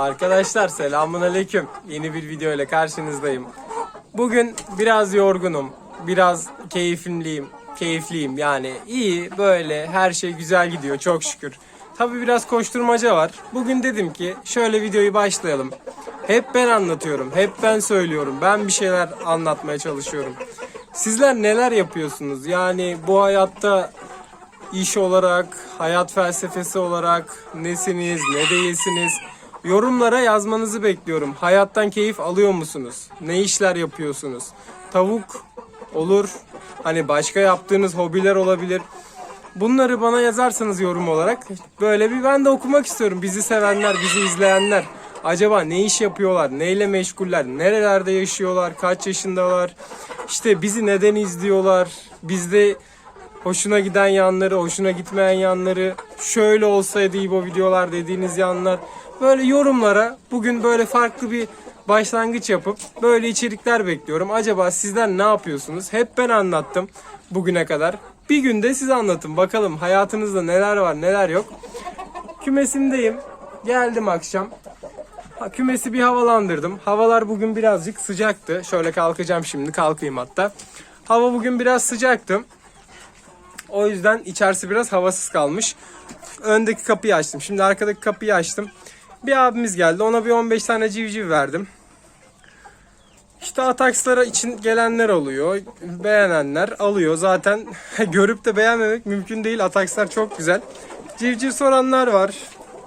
Arkadaşlar selamun aleyküm. Yeni bir video ile karşınızdayım. Bugün biraz yorgunum. Biraz keyifliyim. Keyifliyim yani iyi böyle her şey güzel gidiyor çok şükür. Tabi biraz koşturmaca var. Bugün dedim ki şöyle videoyu başlayalım. Hep ben anlatıyorum. Hep ben söylüyorum. Ben bir şeyler anlatmaya çalışıyorum. Sizler neler yapıyorsunuz? Yani bu hayatta iş olarak, hayat felsefesi olarak nesiniz, ne değilsiniz? Yorumlara yazmanızı bekliyorum. Hayattan keyif alıyor musunuz? Ne işler yapıyorsunuz? Tavuk olur. Hani başka yaptığınız hobiler olabilir. Bunları bana yazarsanız yorum olarak böyle bir ben de okumak istiyorum. Bizi sevenler, bizi izleyenler. Acaba ne iş yapıyorlar? Neyle meşguller? Nerelerde yaşıyorlar? Kaç yaşındalar? İşte bizi neden izliyorlar? Bizde hoşuna giden yanları, hoşuna gitmeyen yanları, şöyle olsaydı iyi bu videolar dediğiniz yanlar. Böyle yorumlara bugün böyle farklı bir başlangıç yapıp böyle içerikler bekliyorum. Acaba sizler ne yapıyorsunuz? Hep ben anlattım bugüne kadar. Bir günde siz anlatın bakalım hayatınızda neler var neler yok. Kümesimdeyim. Geldim akşam. Kümesi bir havalandırdım. Havalar bugün birazcık sıcaktı. Şöyle kalkacağım şimdi kalkayım hatta. Hava bugün biraz sıcaktı. O yüzden içerisi biraz havasız kalmış. Öndeki kapıyı açtım. Şimdi arkadaki kapıyı açtım. Bir abimiz geldi. Ona bir 15 tane civciv verdim. İşte atakslara için gelenler oluyor. Beğenenler alıyor. Zaten görüp de beğenmemek mümkün değil. Atakslar çok güzel. Civciv soranlar var.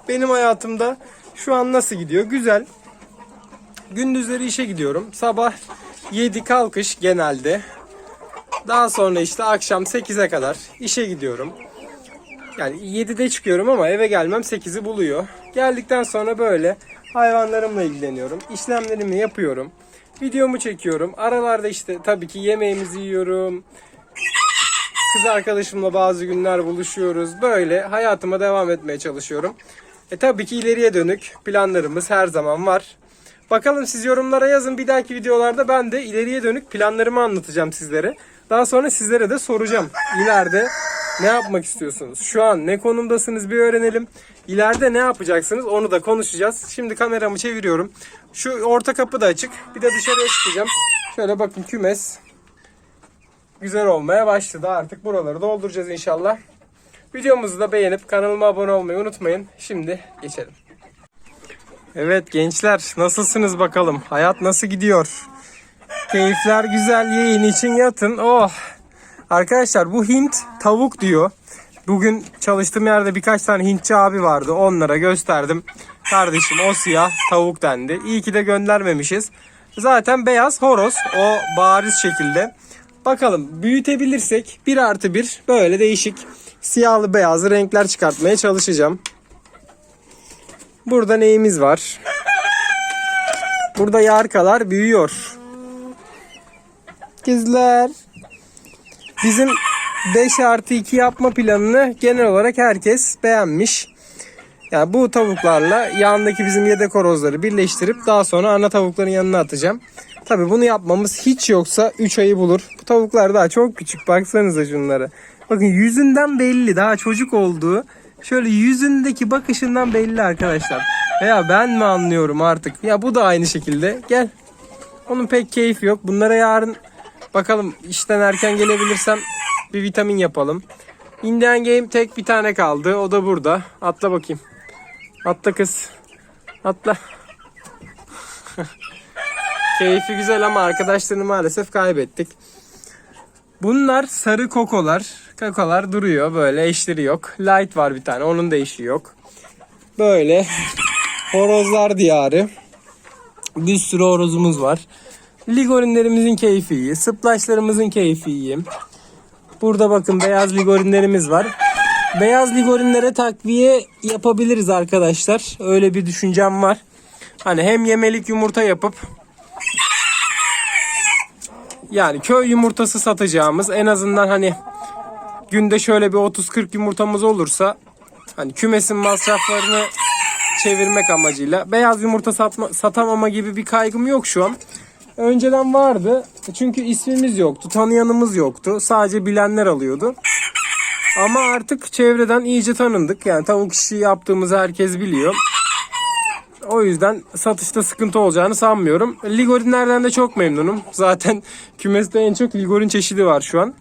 Benim hayatımda şu an nasıl gidiyor? Güzel. Gündüzleri işe gidiyorum. Sabah 7 kalkış genelde. Daha sonra işte akşam 8'e kadar işe gidiyorum. Yani 7'de çıkıyorum ama eve gelmem 8'i buluyor. Geldikten sonra böyle hayvanlarımla ilgileniyorum. İşlemlerimi yapıyorum. Videomu çekiyorum. Aralarda işte tabii ki yemeğimizi yiyorum. Kız arkadaşımla bazı günler buluşuyoruz. Böyle hayatıma devam etmeye çalışıyorum. E tabii ki ileriye dönük planlarımız her zaman var. Bakalım siz yorumlara yazın. Bir dahaki videolarda ben de ileriye dönük planlarımı anlatacağım sizlere. Daha sonra sizlere de soracağım. İleride ne yapmak istiyorsunuz? Şu an ne konumdasınız bir öğrenelim. İleride ne yapacaksınız onu da konuşacağız. Şimdi kameramı çeviriyorum. Şu orta kapı da açık. Bir de dışarıya çıkacağım. Şöyle bakın kümes. Güzel olmaya başladı. Artık buraları dolduracağız inşallah. Videomuzu da beğenip kanalıma abone olmayı unutmayın. Şimdi geçelim. Evet gençler nasılsınız bakalım? Hayat nasıl gidiyor? Keyifler güzel yayın için yatın. Oh. Arkadaşlar bu Hint tavuk diyor. Bugün çalıştığım yerde birkaç tane Hintçi abi vardı. Onlara gösterdim. Kardeşim o siyah tavuk dendi. İyi ki de göndermemişiz. Zaten beyaz horoz. O bariz şekilde. Bakalım büyütebilirsek 1 artı 1 böyle değişik siyahlı beyazlı renkler çıkartmaya çalışacağım. Burada neyimiz var? Burada yarkalar büyüyor. Kızlar. Bizim 5 artı 2 yapma planını genel olarak herkes beğenmiş. Yani bu tavuklarla yandaki bizim yedek horozları birleştirip daha sonra ana tavukların yanına atacağım. Tabi bunu yapmamız hiç yoksa 3 ayı bulur. Bu tavuklar daha çok küçük baksanıza şunlara. Bakın yüzünden belli daha çocuk olduğu. Şöyle yüzündeki bakışından belli arkadaşlar. Veya ben mi anlıyorum artık. Ya bu da aynı şekilde. Gel. Onun pek keyfi yok. Bunlara yarın bakalım işten erken gelebilirsem bir vitamin yapalım. Indian Game tek bir tane kaldı. O da burada. Atla bakayım. Atla kız. Atla. Keyfi güzel ama arkadaşlarını maalesef kaybettik. Bunlar sarı kokolar. Kokolar duruyor böyle eşleri yok. Light var bir tane onun da eşi yok. Böyle horozlar diyarı. Bir sürü horozumuz var. Ligorinlerimizin keyfi iyi. Sıplaşlarımızın keyfi iyi. Burada bakın beyaz ligorinlerimiz var. Beyaz ligorinlere takviye yapabiliriz arkadaşlar. Öyle bir düşüncem var. Hani hem yemelik yumurta yapıp yani köy yumurtası satacağımız en azından hani günde şöyle bir 30-40 yumurtamız olursa hani kümesin masraflarını çevirmek amacıyla beyaz yumurta satma, satamama gibi bir kaygım yok şu an. Önceden vardı. Çünkü ismimiz yoktu, tanıyanımız yoktu. Sadece bilenler alıyordu. Ama artık çevreden iyice tanındık. Yani tavuk işi yaptığımızı herkes biliyor. O yüzden satışta sıkıntı olacağını sanmıyorum. Ligorinlerden de çok memnunum. Zaten kümeste en çok ligorin çeşidi var şu an.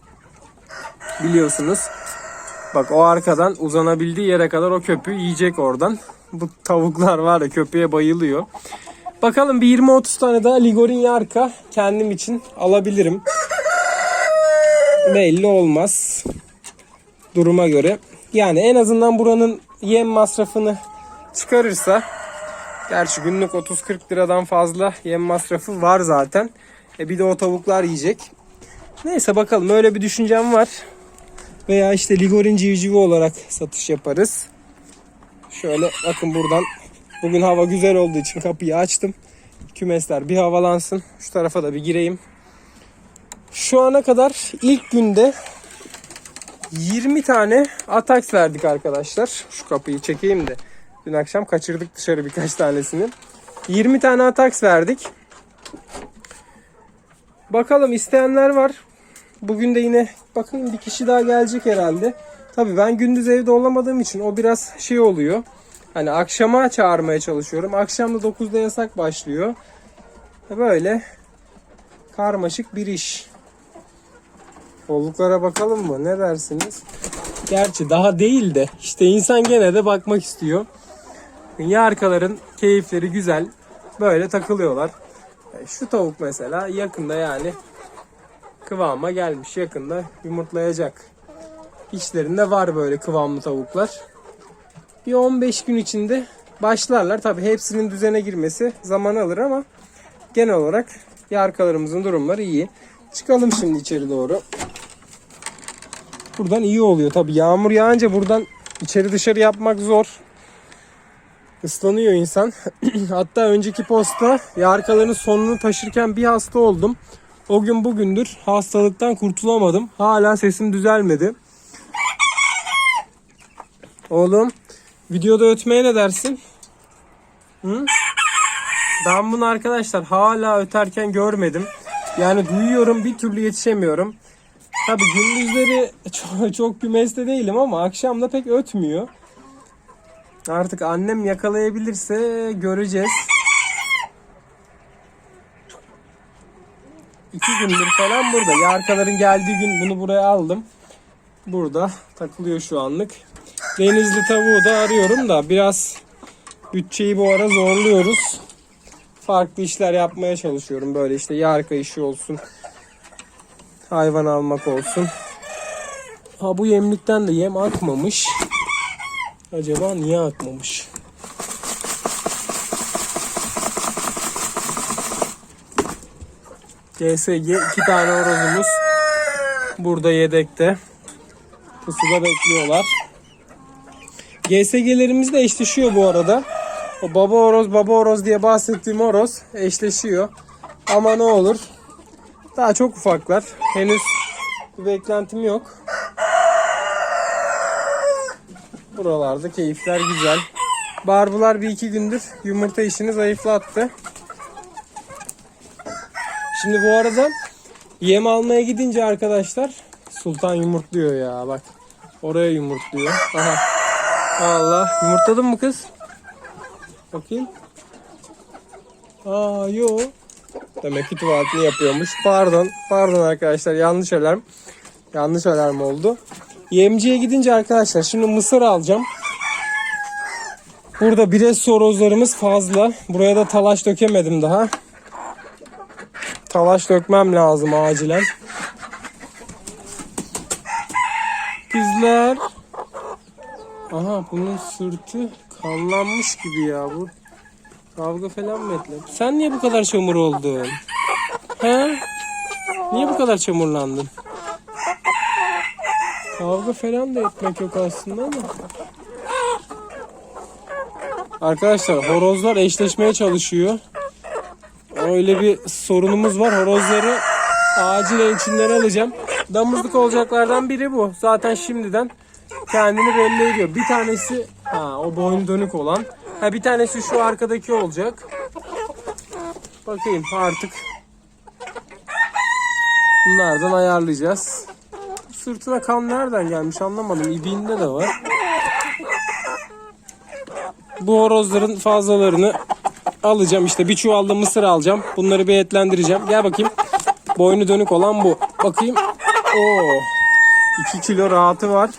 Biliyorsunuz. Bak o arkadan uzanabildiği yere kadar o köpüğü yiyecek oradan. Bu tavuklar var ya köpeğe bayılıyor. Bakalım bir 20-30 tane daha ligorin yarka kendim için alabilirim. Belli olmaz. Duruma göre. Yani en azından buranın yem masrafını çıkarırsa Gerçi günlük 30-40 liradan fazla yem masrafı var zaten. E bir de o tavuklar yiyecek. Neyse bakalım öyle bir düşüncem var. Veya işte ligorin civcivi olarak satış yaparız. Şöyle bakın buradan. Bugün hava güzel olduğu için kapıyı açtım. Kümesler bir havalansın. Şu tarafa da bir gireyim. Şu ana kadar ilk günde 20 tane ataks verdik arkadaşlar. Şu kapıyı çekeyim de. Dün akşam kaçırdık dışarı birkaç tanesini. 20 tane ataks verdik. Bakalım isteyenler var. Bugün de yine bakın bir kişi daha gelecek herhalde. Tabii ben gündüz evde olamadığım için o biraz şey oluyor. Hani akşama çağırmaya çalışıyorum. Akşam da 9'da yasak başlıyor. Böyle karmaşık bir iş. Kolluklara bakalım mı? Ne dersiniz? Gerçi daha değil de işte insan gene de bakmak istiyor. Yarkaların keyifleri güzel. Böyle takılıyorlar. E, Şu tavuk mesela yakında yani kıvama gelmiş. Yakında yumurtlayacak. İçlerinde var böyle kıvamlı tavuklar. Bir 15 gün içinde başlarlar. Tabi hepsinin düzene girmesi zaman alır ama genel olarak yarkalarımızın durumları iyi. Çıkalım şimdi içeri doğru. Buradan iyi oluyor. Tabi yağmur yağınca buradan içeri dışarı yapmak zor. Islanıyor insan. Hatta önceki posta yarkaların sonunu taşırken bir hasta oldum. O gün bugündür hastalıktan kurtulamadım. Hala sesim düzelmedi. Oğlum videoda ötmeye ne dersin? Hı? Ben bunu arkadaşlar hala öterken görmedim. Yani duyuyorum bir türlü yetişemiyorum. Tabi gündüzleri çok, çok kümeste değilim ama akşamda pek ötmüyor. Artık annem yakalayabilirse göreceğiz. İki gündür falan burada. Yarkaların geldiği gün bunu buraya aldım. Burada takılıyor şu anlık. Denizli tavuğu da arıyorum da biraz bütçeyi bu ara zorluyoruz. Farklı işler yapmaya çalışıyorum. Böyle işte yarka işi olsun. Hayvan almak olsun. Ha bu yemlikten de yem akmamış. Acaba niye akmamış? GSG iki tane horozumuz burada yedekte. Pusuda bekliyorlar. GSG'lerimiz de eşleşiyor bu arada. O baba horoz baba horoz diye bahsettiğim horoz eşleşiyor. Ama ne olur. Daha çok ufaklar. Henüz bir beklentim yok. Buralarda keyifler güzel. Barbular bir iki gündür yumurta işini zayıflattı. Şimdi bu arada yem almaya gidince arkadaşlar Sultan yumurtluyor ya bak. Oraya yumurtluyor. Aha. Allah. Yumurtladın mı kız? Bakayım. Aa yo. Demek ki tuvaletini yapıyormuş. Pardon. Pardon arkadaşlar yanlış alarm. Yanlış alarm oldu. Yemciye gidince arkadaşlar şimdi mısır alacağım. Burada bires sorozlarımız fazla. Buraya da talaş dökemedim daha. Talaş dökmem lazım acilen. Kızlar. Aha bunun sırtı kanlanmış gibi ya bu. Kavga falan mı ettiler? Sen niye bu kadar çamur oldun? He? Niye bu kadar çamurlandın? Kavga falan da etmek yok aslında ama. Arkadaşlar horozlar eşleşmeye çalışıyor. Öyle bir sorunumuz var. Horozları acilen içinden alacağım. Damızlık olacaklardan biri bu. Zaten şimdiden kendini belli ediyor. Bir tanesi ha o boynu dönük olan. Ha bir tanesi şu arkadaki olacak. Bakayım artık. Bunlardan ayarlayacağız. Sırtına kan nereden gelmiş anlamadım. İbiğinde de var. Bu horozların fazlalarını alacağım işte bir çuvalda mısır alacağım. Bunları bir etlendireceğim. Gel bakayım. Boynu dönük olan bu. Bakayım. Oo. 2 kilo rahatı var.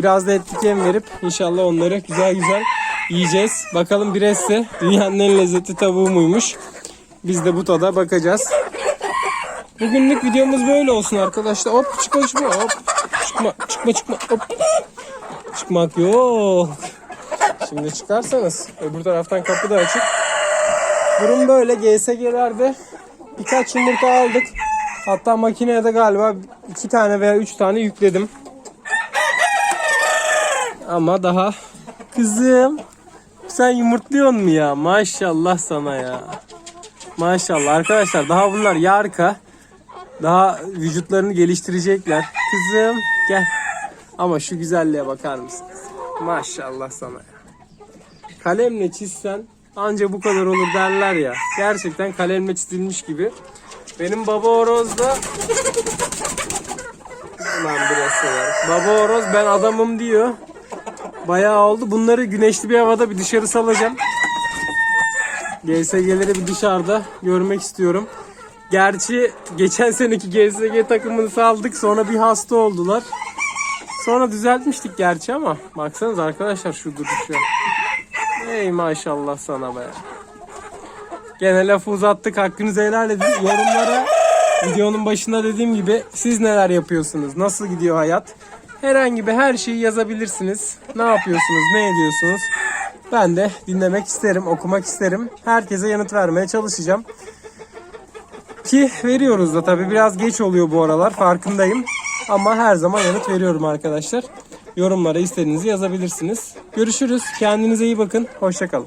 Biraz da etlik yem verip inşallah onları güzel güzel yiyeceğiz. Bakalım Bresse dünyanın en lezzetli tavuğu muymuş? Biz de bu tada bakacağız. Bugünlük videomuz böyle olsun arkadaşlar. Hop çıkma çıkma hop. Çıkma çıkma çıkma hop. Çıkmak yok. Şimdi çıkarsanız öbür taraftan kapı da açık. Durum böyle GSG'lerde birkaç yumurta aldık. Hatta makineye de galiba iki tane veya üç tane yükledim. Ama daha kızım sen yumurtluyorsun mu ya? Maşallah sana ya. Maşallah arkadaşlar daha bunlar yarka. Daha vücutlarını geliştirecekler. Kızım gel. Ama şu güzelliğe bakar mısınız? Maşallah sana ya. Kalemle çizsen anca bu kadar olur derler ya. Gerçekten kalemle çizilmiş gibi. Benim baba horoz da Ulan biraz sever. Baba horoz ben adamım diyor. Bayağı oldu. Bunları güneşli bir havada bir dışarı salacağım. GSG'leri bir dışarıda görmek istiyorum. Gerçi geçen seneki GSG takımını saldık sonra bir hasta oldular. Sonra düzeltmiştik gerçi ama baksanız arkadaşlar şu duruşu. Ey maşallah sana be. Gene lafı uzattık hakkınızı helal edin. Yorumlara videonun başında dediğim gibi siz neler yapıyorsunuz? Nasıl gidiyor hayat? Herhangi bir her şeyi yazabilirsiniz. Ne yapıyorsunuz? Ne ediyorsunuz? Ben de dinlemek isterim, okumak isterim. Herkese yanıt vermeye çalışacağım. Ki veriyoruz da tabii biraz geç oluyor bu aralar farkındayım. Ama her zaman yanıt veriyorum arkadaşlar. Yorumlara istediğinizi yazabilirsiniz. Görüşürüz. Kendinize iyi bakın. Hoşçakalın.